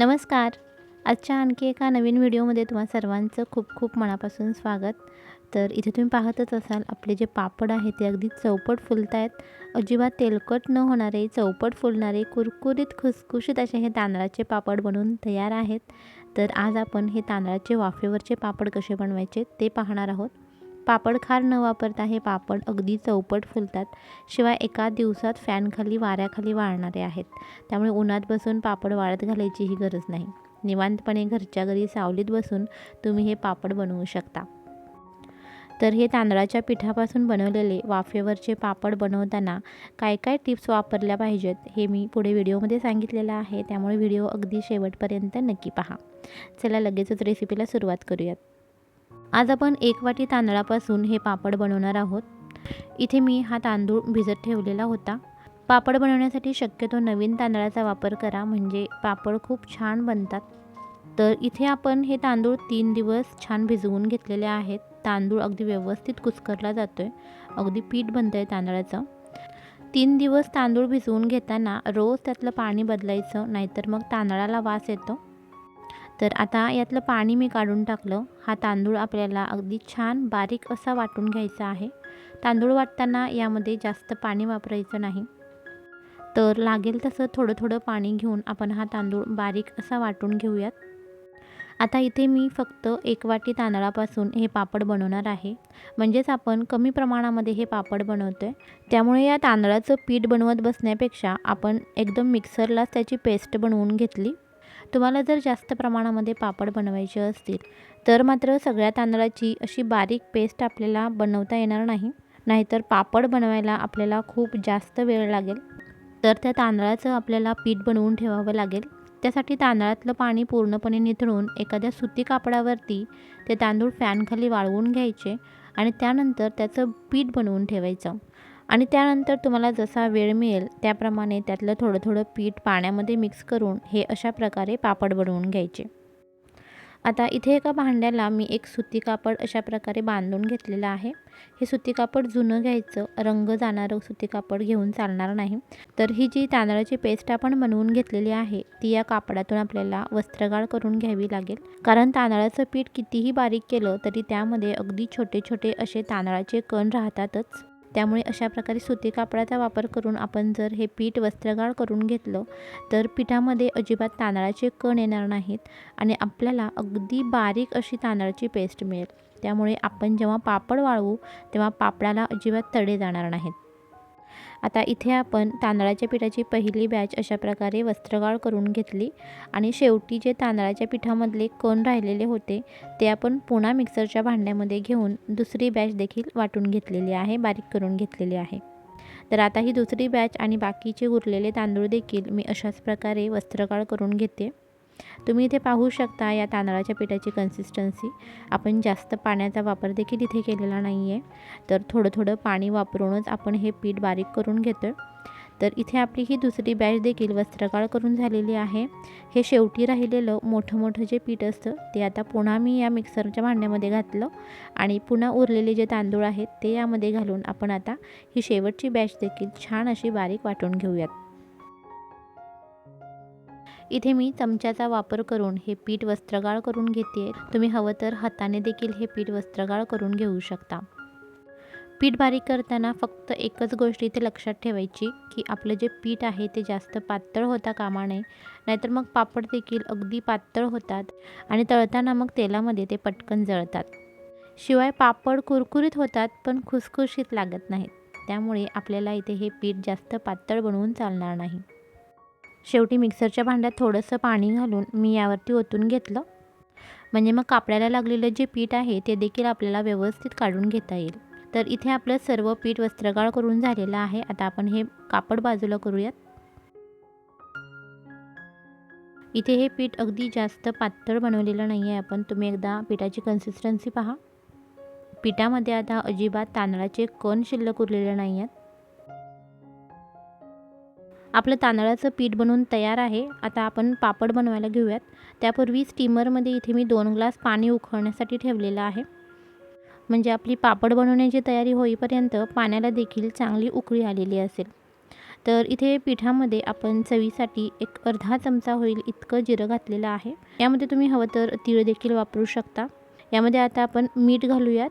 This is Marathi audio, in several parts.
नमस्कार. आजच्या आणखी एका नवीन व्हिडिओमध्ये तुम्हा सर्वांचं खूप खूप मनापासून स्वागत. तर इथे तुम्ही पाहतच असाल आपले जे पापड आहेत ते अगदी चौपट फुलत आहेत अजिबात तेलकट न होणारे चौपट फुलणारे कुरकुरीत खुसखुशीत असे हे तांदळाचे पापड बनवून तयार आहेत. तर आज आपण हे तांदळाचे वाफेवरचे पापड कसे बनवायचे ते पाहणार आहोत. पापड खार न वापरता हे पापड अगदी चौपट फुलतात. शिवाय एका दिवसात फॅनखाली वाऱ्याखाली वाळणारे आहेत. त्यामुळे उन्हात बसून पापड वाळत घालायचीही गरज नाही. निवांतपणे घरच्या घरी सावलीत बसून तुम्ही हे पापड बनवू शकता. तर हे तांदळाच्या पिठापासून बनवलेले वाफेवरचे पापड बनवताना काय काय टिप्स वापरल्या पाहिजेत हे मी पुढे व्हिडिओमध्ये सांगितलेलं आहे. त्यामुळे व्हिडिओ अगदी शेवटपर्यंत नक्की पहा. चला लगेचच रेसिपीला सुरुवात करूयात. आज आपण एक वाटी तांदळापासून हे पापड बनवणार आहोत. इथे मी हा तांदूळ भिजत ठेवलेला होता. पापड बनवण्यासाठी शक्यतो नवीन तांदळाचा वापर करा म्हणजे पापड खूप छान बनतात. तर इथे आपण हे तांदूळ तीन दिवस छान भिजवून घेतलेले आहेत. तांदूळ अगदी व्यवस्थित कुस्करला जातो आहे अगदी पीठ बनतं आहे तांदळाचं. तीन दिवस तांदूळ भिजवून घेताना रोज त्यातलं पाणी बदलायचं नाहीतर मग तांदळाला वास येतो. तर आता यातलं पाणी मी काढून टाकलं. हा तांदूळ आपल्याला अगदी छान बारीक असा वाटून घ्यायचा आहे. तांदूळ वाटताना यामध्ये जास्त पाणी वापरायचं नाही. तर लागेल तसं थोडं थोडं पाणी घेऊन आपण हा तांदूळ बारीक असा वाटून घेऊयात. आता इथे मी फक्त एक वाटी तांदळापासून हे पापड बनवणार आहे. म्हणजेच आपण कमी प्रमाणामध्ये हे पापड बनवतो आहे त्यामुळे या तांदळाचं पीठ बनवत बसण्यापेक्षा आपण एकदम मिक्सरलाच त्याची पेस्ट बनवून घेतली. तुम्हाला जर जास्त प्रमाणामध्ये पापड बनवायचे असतील तर मात्र सगळ्या तांदळाची अशी बारीक पेस्ट आपल्याला बनवता येणार नाही. नाहीतर पापड बनवायला आपल्याला खूप जास्त वेळ लागेल. तर त्या तांदळाचं आपल्याला पीठ बनवून ठेवावं लागेल. त्यासाठी तांदळातलं पाणी पूर्णपणे निथळून एखाद्या सुती कापडावरती ते तांदूळ फॅनखाली वाळवून घ्यायचे आणि त्यानंतर त्याचं पीठ बनवून ठेवायचं. आणि त्यानंतर तुम्हाला जसा वेळ मिळेल त्याप्रमाणे त्यातलं थोडं थोडं पीठ पाण्यामध्ये मिक्स करून हे अशा प्रकारे पापड बनवून घ्यायचे. आता इथे एका भांड्याला मी एक सुती कापड अशा प्रकारे बांधून घेतलेलं आहे. हे सुती कापड जुनं घ्यायचं रंग जाणारं सुती कापड घेऊन चालणार नाही. तर ही जी तांदळाची पेस्ट आपण बनवून घेतलेली आहे ती या कापडातून आपल्याला वस्त्रगाळ करून घ्यावी लागेल. कारण तांदळाचं पीठ कितीही बारीक केलं तरी त्यामध्ये अगदी छोटे छोटे असे तांदळाचे कण राहतातच. त्यामुळे अशा प्रकारे सुती कापडाचा वापर करून आपण जर हे पीठ वस्त्रगाळ करून घेतलं तर पिठामध्ये अजिबात तांदळाचे कण येणार नाहीत आणि आपल्याला अगदी बारीक अशी तांदळाची पेस्ट मिळेल. त्यामुळे आपण जेव्हा पापड वाळवू तेव्हा पापडाला अजिबात तडे जाणार नाहीत. आता इथे आपण तांदळाच्या पिठाची पहिली बॅच अशा प्रकारे वस्त्रगाळ करून घेतली. आणि शेवटी जे तांदळाच्या पिठामधले कण राहिलेले होते ते आपण पुन्हा मिक्सरच्या भांड्यामध्ये घेऊन दुसरी बॅच देखील वाटून घेतलेली आहे बारीक करून घेतलेली आहे. तर आता ही दुसरी बॅच आणि बाकीचे उरलेले तांदूळ देखील मी अशाच प्रकारे वस्त्रगाळ करून घेते. तुम्ही इथे पाहू शकता या तांदळाच्या पिठाची कन्सिस्टन्सी आपण जास्त पाण्याचा वापर देखील इथे केलेला नाही आहे तर थोडं थोडं पाणी वापरूनच आपण हे पीठ बारीक करून घेतो आहे तर इथे आपली ही दुसरी बॅच देखील वस्त्रकाळ करून झालेली आहे. हे शेवटी राहिलेलं मोठं मोठं जे पीठ असतं ते आता पुन्हा मी या मिक्सरच्या भांड्यामध्ये घातलं आणि पुन्हा उरलेले जे तांदूळ आहेत ते यामध्ये घालून आपण आता ही शेवटची बॅच देखील छान अशी बारीक वाटून घेऊयात. इथे मी चमच्याचा वापर करून हे पीठ वस्त्रगाळ करून घेते तुम्ही हवं तर हाताने देखील हे पीठ वस्त्रगाळ करून घेऊ शकता. पीठ बारीक करताना फक्त एकच गोष्ट इथे लक्षात ठेवायची की आपलं जे पीठ आहे ते जास्त पातळ होता कामा नये नाहीतर मग पापड देखील अगदी पातळ होतात आणि तळताना मग तेलामध्ये ते पटकन जळतात. शिवाय पापड कुरकुरीत होतात पण खुसखुशीत लागत नाहीत. त्यामुळे आपल्याला इथे हे पीठ जास्त पातळ बनवून चालणार नाही. शेवटी मिक्सरच्या भांड्यात थोडंसं पाणी घालून मी यावरती ओतून घेतलं. म्हणजे मग कापडाला लागलेलं जे पीठ आहे ते देखील आपल्याला व्यवस्थित काढून घेता येईल. तर इथे आपलं सर्व पीठ वस्त्रगाळ करून झालेलं आहे. आता आपण हे कापड बाजूला करूयात. इथे हे पीठ अगदी जास्त पातळ बनवलेलं नाही आहे आपण तुम्ही एकदा पिठाची कन्सिस्टन्सी पहा. पिठामध्ये आता अजिबात तांदळाचे कण शिल्लक उरलेले नाही आहेत आपलं तांदळाचं पीठ बनवून तयार आहे. आता आपण पापड बनवायला घेऊयात. त्यापूर्वी स्टीमरमध्ये इथे मी दोन ग्लास पाणी उकळण्यासाठी ठेवलेलं आहे. म्हणजे आपली पापड बनवण्याची तयारी होईपर्यंत पाण्याला देखील चांगली उकळी आलेली असेल. तर इथे पिठामध्ये आपण चवीसाठी एक अर्धा चमचा होईल इतकं जिरं घातलेलं आहे. यामध्ये तुम्ही हवं तर तीळ देखील वापरू शकता. यामध्ये आता आपण मीठ घालूयात.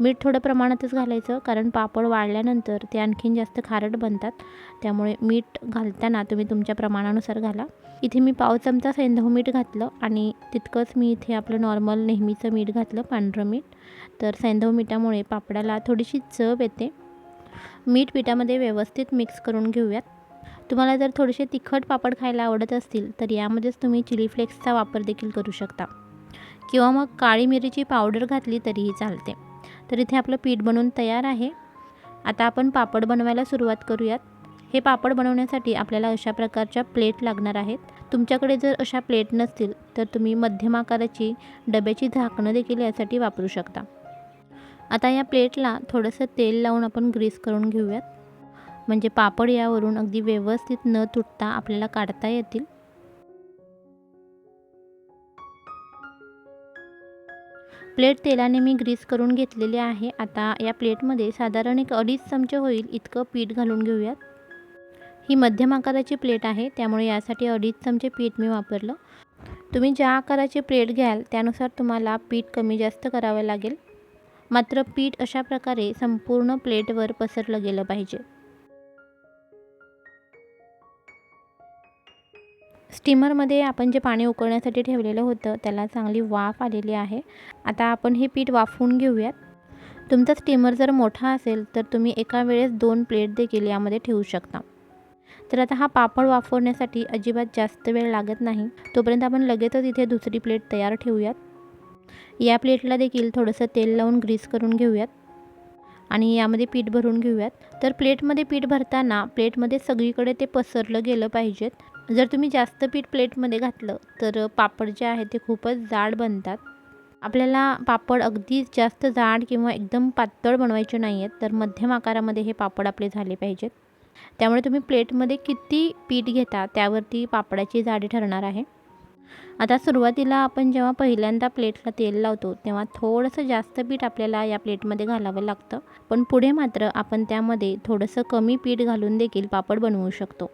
मीठ थोडं प्रमाणातच घालायचं कारण पापड वाळल्यानंतर ते आणखीन जास्त खारट बनतात. त्यामुळे मीठ घालताना तुम्ही तुमच्या प्रमाणानुसार घाला. इथे मी पाव चमचा सैंधव मीठ घातलं आणि तितकंच मी इथे आपलं नॉर्मल नेहमीचं मीठ घातलं पांढरं मीठ. तर सैंधव मिठामुळे पापडाला थोडीशी चव येते. मीठ पिठामध्ये व्यवस्थित मिक्स करून घेऊयात. तुम्हाला जर थोडेसे तिखट पापड खायला आवडत असतील तर यामध्येच तुम्ही चिली फ्लेक्सचा वापर देखील करू शकता. किंवा मग काळी मिरीची पावडर घातली तरीही चालते. तर इथे आपलं पीठ बनवून तयार आहे. आता आपण पापड बनवायला सुरुवात करूयात. हे पापड बनवण्यासाठी आपल्याला अशा प्रकारच्या प्लेट लागणार आहेत. तुमच्याकडे जर अशा प्लेट नसतील तर तुम्ही मध्यम आकाराची डब्याची झाकणं देखील यासाठी वापरू शकता. आता या प्लेटला थोडंसं तेल लावून आपण ग्रीस करून घेऊयात. म्हणजे पापड यावरून अगदी व्यवस्थित न तुटता आपल्याला काढता येतील. प्लेट तेलाने मी ग्रीस करून घेतलेली आहे. आता या प्लेटमध्ये साधारण एक अडीच चमचे होईल. इतकं पीठ घालून घेऊयात. ही मध्यम आकाराची प्लेट आहे. त्यामुळे यासाठी अडीच चमचे पीठ मी वापरलं. तुम्ही ज्या आकाराची प्लेट घ्याल त्यानुसार तुम्हाला पीठ कमी जास्त करावं लागेल. मात्र पीठ अशा प्रकारे संपूर्ण प्लेटवर पसरलं गेलं पाहिजे. स्टीमरमध्ये आपण जे पाणी उकळण्यासाठी ठेवलेलं होतं त्याला चांगली वाफ आलेली आहे. आता आपण हे पीठ वाफवून घेऊयात. तुमचा स्टीमर जर मोठा असेल तर तुम्ही एका वेळेस दोन प्लेट देखील यामध्ये ठेवू शकता. तर आता हा पापड वाफवण्यासाठी अजिबात जास्त वेळ लागत नाही. तोपर्यंत आपण लगेचच इथे दुसरी प्लेट तयार ठेवूयात. या प्लेटला देखील थोडंसं तेल लावून ग्रीस करून घेऊयात. आणि यामध्ये पीठ भरून घेऊयात. तर प्लेटमध्ये पीठ भरताना प्लेटमध्ये सगळीकडे ते पसरलं गेलं पाहिजेत. जर तुम्ही जास्त पीठ प्लेटमध्ये घातलं तर पापड जे आहे ते खूपच जाड बनतात. आपल्याला पापड अगदीच जास्त जाड किंवा एकदम पातळ बनवायचे नाही आहेत तर मध्यम आकारामध्ये हे पापड आपले झाले पाहिजेत. त्यामुळे तुम्ही प्लेटमध्ये किती पीठ घेता त्यावरती पापडाची जाडी ठरणार आहे. आता सुरुवातीला आपण जेव्हा पहिल्यांदा प्लेटला तेल लावतो तेव्हा थोडंसं जास्त पीठ आपल्याला या प्लेटमध्ये घालावं लागतं. पण पुढे मात्र आपण त्यामध्ये थोडंसं कमी पीठ घालून देखील पापड बनवू शकतो.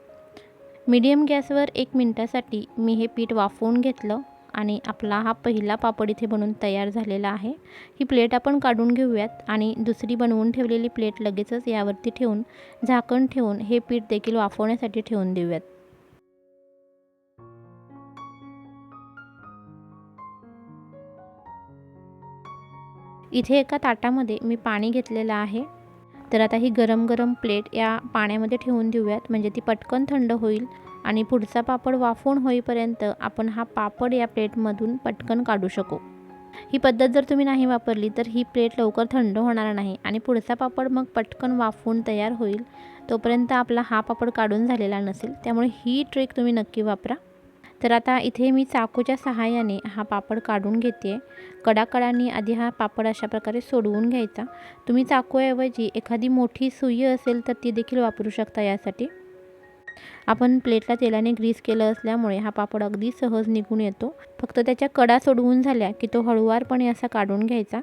मीडियम गॅसवर एक मिनटासाठी मी हे पीठ वाफवून घेतलं आणि आपला हा पहिला पापड इथे बनवून तयार झालेला आहे. ही प्लेट आपण काढून घेऊयात आणि दुसरी बनवून ठेवलेली प्लेट लगेचच यावरती ठेवून झाकण ठेवून हे पीठ देखील वाफवण्यासाठी ठेवून देऊयात. इथे एका ताटामध्ये मी पाणी घेतलेलं आहे. तर आता ही गरम गरम प्लेट या पाण्यामध्ये ठेवून देऊयात. म्हणजे ती पटकन थंड होईल आणि पुढचा पापड वाफवून होईपर्यंत आपण हा पापड या प्लेटमधून पटकन काढू शकू. ही पद्धत जर तुम्ही नाही वापरली तर ही प्लेट लवकर थंड होणार नाही आणि पुढचा पापड मग पटकन वाफवून तयार होईल तोपर्यंत आपला हा पापड काढून झालेला नसेल. त्यामुळे ही ट्रिक तुम्ही नक्की वापरा. तर आता इथे मी चाकूच्या सहाय्याने हा पापड काढून घेते. कडाकडांनी आधी हा पापड अशा प्रकारे सोडवून घ्यायचा. तुम्ही चाकूऐवजी एखादी मोठी सुई असेल तर ती देखील वापरू शकता यासाठी. आपण प्लेटला तेलाने ग्रीस केलं असल्यामुळे हा पापड अगदी सहज निघून येतो. फक्त त्याच्या कडा सोडवून झाल्या की तो हळुवारपणे असा काढून घ्यायचा.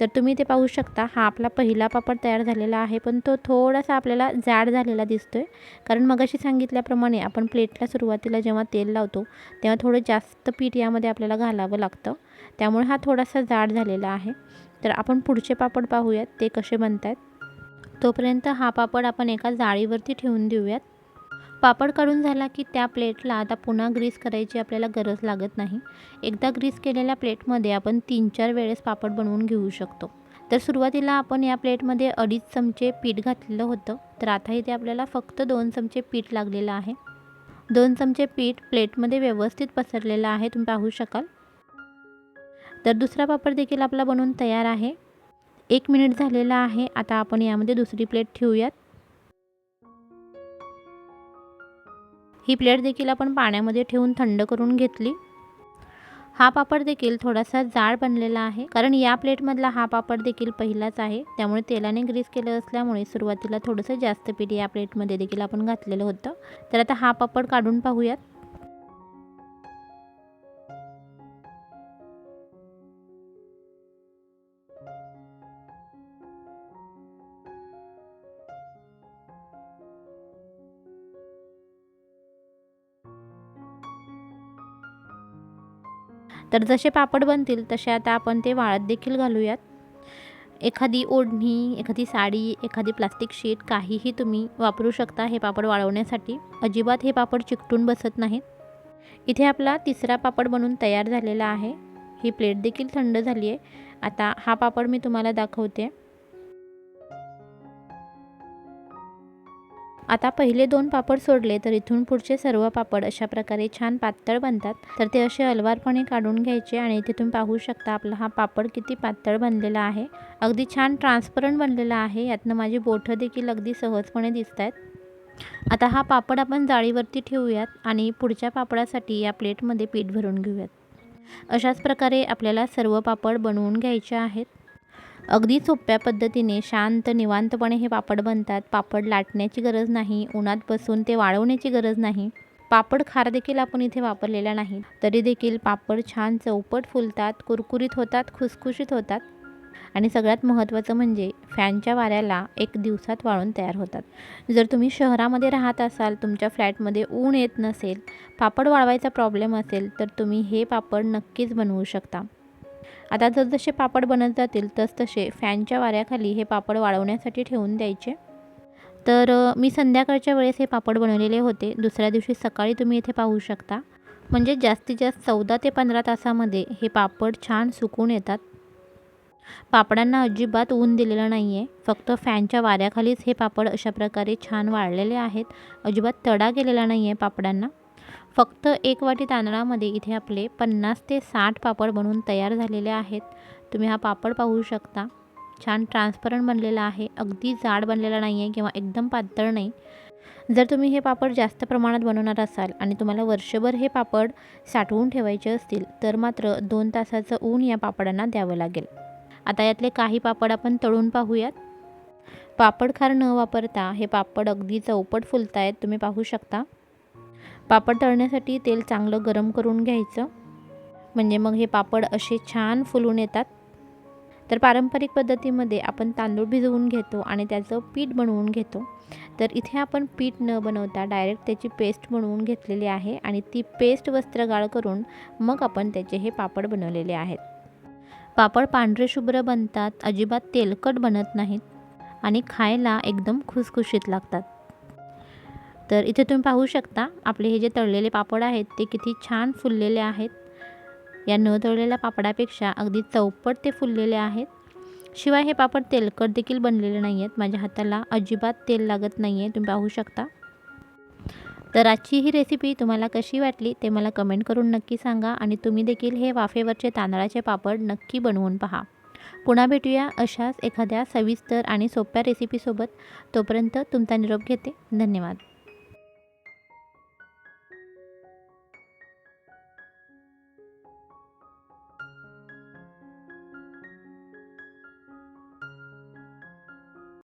तर तुम्ही ते पाहू शकता. हा आपला पहिला पापड तयार झालेला आहे पण तो थोडासा आपल्याला जाड झालेला दिसतो आहे कारण मगाशी सांगितल्याप्रमाणे आपण प्लेटला सुरुवातीला जेव्हा तेल लावतो तेव्हा थोडं जास्त पीठ यामध्ये आपल्याला घालावं लागतं. त्यामुळे हा थोडासा जाड झालेला आहे. तर आपण पुढचे पापड पाहूयात ते कसे बनतात तोपर्यंत हा पापड आपण एका जाळीवरती ठेवून देऊयात. पापड काढून झाला की त्या प्लेटला आता पुन्हा ग्रीस करायची आपल्याला गरज लागत नाही. एकदा ग्रीस केलेल्या प्लेटमध्ये आपण तीन चार वेळेस पापड बनवून घेऊ शकतो. तर सुरुवातीला आपण या प्लेटमध्ये अडीच चमचे पीठ घातलेलं होतं. तर आता इथे आपल्याला फक्त दोन चमचे पीठ लागलेलं आहे. दोन चमचे पीठ प्लेटमध्ये व्यवस्थित पसरलेलं आहे तुम्ही पाहू शकाल. तर दुसरा पापड देखील आपला बनवून तयार आहे. एक मिनिट झालेला आहे. आता आपण यामध्ये दुसरी प्लेट ठेवूयात. ही प्लेट देखील आपण पाण्यामध्ये ठेवून थंड करून घेतली. हा पापड देखील थोडासा जाड बनलेला आहे. कारण या प्लेटमधला हा पापड देखील पहिलाच आहे. त्यामुळे तेलाने ग्रीस केलं असल्यामुळे सुरुवातीला थोडंसं जास्त पीठ या प्लेटमध्ये देखील आपण घातलेलं होतं. तर आता हा पापड काढून पाहूयात. तर जसे पापड बनतील तसे आता आपण ते वाळत देखील घालूयात. एखादी ओढणी एखादी साडी एखादी प्लास्टिक शीट काहीही तुम्ही वापरू शकता हे पापड वाळवण्यासाठी. अजिबात हे पापड चिकटून बसत नाहीत. इथे आपला तिसरा पापड बनून तयार झालेला आहे. ही प्लेट देखील थंड झाली आहे आता हा पापड मी तुम्हाला दाखवते. आता पहिले दोन पापड सोडले तर इथून पुढचे सर्व पापड अशा प्रकारे छान पातळ बनतात. तर ते असे अलवारपणे काढून घ्यायचे आणि तिथून पाहू शकता आपला हा पापड किती पातळ बनलेला आहे. अगदी छान ट्रान्सपरंट बनलेला आहे. यातनं माझी बोठं देखील अगदी सहजपणे दिसत आहेत आता हा पापड आपण जाळीवरती ठेवूयात आणि पुढच्या पापडासाठी या प्लेटमध्ये पीठ भरून घेऊयात. अशाच प्रकारे आपल्याला सर्व पापड बनवून घ्यायचे आहेत. अगदी सोप्या पद्धतीने शांत निवांतपणे हे पापड बनतात. पापड लाटण्याची गरज नाही उन्हात बसून ते वाळवण्याची गरज नाही. पापड खार देखील आपण इथे वापरलेला नाही. तरी देखील पापड छान चौपट फुलतात कुरकुरीत होतात खुसखुशीत होतात. आणि सगळ्यात महत्त्वाचं म्हणजे फॅनच्या वाऱ्याला एक दिवसात वाळून तयार होतात. जर तुम्ही शहरामध्ये राहत असाल तुमच्या फ्लॅटमध्ये ऊन येत नसेल पापड वाळवायचा प्रॉब्लेम असेल तर तुम्ही हे पापड नक्कीच बनवू शकता. आता जसजसे पापड बनत जातील तसतसे फॅनच्या वाऱ्याखाली हे पापड वाळवण्यासाठी ठेवून द्यायचे. तर मी संध्याकाळच्या वेळेस हे पापड बनवलेले होते. दुसऱ्या दिवशी सकाळी तुम्ही इथे पाहू शकता. म्हणजे जास्तीत जास्त चौदा ते पंधरा तासामध्ये हे पापड छान सुकून येतात. पापडांना अजिबात ऊन दिलेलं नाही आहे फक्त फॅनच्या वाऱ्याखालीच हे पापड अशा प्रकारे छान वाळलेले आहेत. अजिबात तडा गेलेला नाही आहे पापडांना. फक्त एक वाटी तांदळामध्ये इथे आपले पन्नास ते साठ पापड बनवून तयार झालेले आहेत. तुम्ही हा पापड पाहू शकता. छान ट्रान्सपरंट बनलेला आहे. अगदी जाड बनलेला नाही आहे किंवा एकदम पातळ नाही. जर तुम्ही हे पापड जास्त प्रमाणात बनवणार असाल आणि तुम्हाला वर्षभर हे पापड साठवून ठेवायचे असतील तर मात्र दोन तासाचं ऊन या पापडांना द्यावं लागेल. आता यातले काही पापड आपण तळून पाहूयात. पापड खार न वापरता हे पापड अगदी चौपट फुलत आहेत तुम्ही पाहू शकता. पापड तळण्यासाठी तेल चांगलं गरम करून घ्यायचं. म्हणजे मग हे पापड असे छान फुलून येतात. तर पारंपरिक पद्धतीमध्ये आपण तांदूळ भिजवून घेतो आणि त्याचं पीठ बनवून घेतो. तर इथे आपण पीठ न बनवता डायरेक्ट त्याची पेस्ट बनवून घेतलेली आहे आणि ती पेस्ट वस्त्रगाळ करून मग आपण त्याचे हे पापड बनवलेले आहेत. पापड पांढरे शुभ्र बनतात अजिबात तेलकट बनत नाहीत आणि खायला एकदम खुसखुशीत लागतात. तर इथे तुम्ही पाहू शकता आपले हे जे तळलेले पापड आहेत ते किती छान फुललेले आहेत. या न तळलेल्या पापडापेक्षा अगदी चौपट ते फुललेले आहेत. शिवाय हे पापड तेलकट देखील बनलेले नाही आहेत माझ्या हाताला अजिबात तेल लागत नाही आहे तुम्ही पाहू शकता. तर आजची ही रेसिपी तुम्हाला कशी वाटली ते मला कमेंट करून नक्की सांगा आणि तुम्ही देखील हे वाफेवरचे तांदळाचे पापड नक्की बनवून पहा. पुन्हा भेटूया अशाच एखाद्या सविस्तर आणि सोप्या रेसिपीसोबत तोपर्यंत तुमचा निरोप घेते. धन्यवाद.